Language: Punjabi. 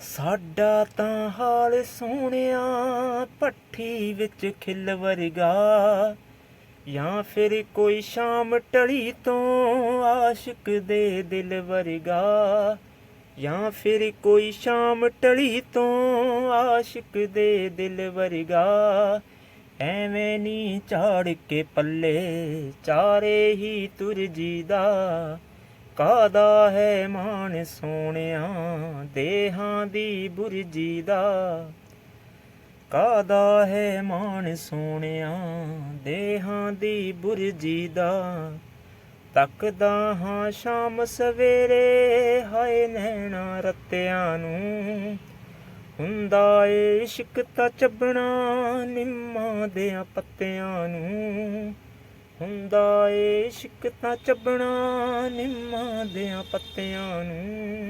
ਸਾਡਾ ਤਾਂ ਹਾਲ ਸੋਹਣਿਆ ਪੱਠੀ ਵਿੱਚ ਖਿਲ ਵਰਗਾ। ਜਾਂ ਫਿਰ ਕੋਈ ਸ਼ਾਮ ਟਲੀ ਤੋਂ ਆਸ਼ਿਕ ਦੇ ਦਿਲ ਵਰਗਾ। ਜਾਂ ਫਿਰ ਕੋਈ ਸ਼ਾਮ ਟਲੀ ਤੋਂ ਆਸ਼ਿਕ ਦੇ ਦਿਲ ਵਰਗਾ। ਐਵੇਂ ਨਹੀਂ ਝਾੜ ਕੇ ਪੱਲੇ, ਚਾਰੇ ਹੀ ਤੁਰ ਜੀਦਾ। ਕਾਦਾ ਹੈ ਮਾਣ ਸੋਹਣਿਆ ਦੇਹਾਂ ਦੀ ਬੁਰਜੀ ਦਾ? ਕਾਦਾ ਹੈ ਮਾਣ ਸੋਹਣਿਆ ਦੇਹਾਂ ਦੀ ਬੁਰਜੀ ਦਾ? ਤੱਕਦਾ ਹਾਂ ਸ਼ਾਮ ਸਵੇਰੇ, ਹਾਏ ਨੈਣਾ ਰਤਿਆਂ ਨੂੰ। ਹੁੰਦਾ ਏ ਇਸ਼ਕ ਤਾਂ ਚੱਬਣਾ ਨਿੰਮਾਂ ਦੇ ਪੱਤਿਆਂ ਨੂੰ। ਹੁੰਦਾ ਏ ਇਸ਼ਕ ਤਾਂ ਚੱਬਣਾ ਨਿੰਮਾਂ ਦੇ ਪੱਤਿਆਂ ਨੂੰ।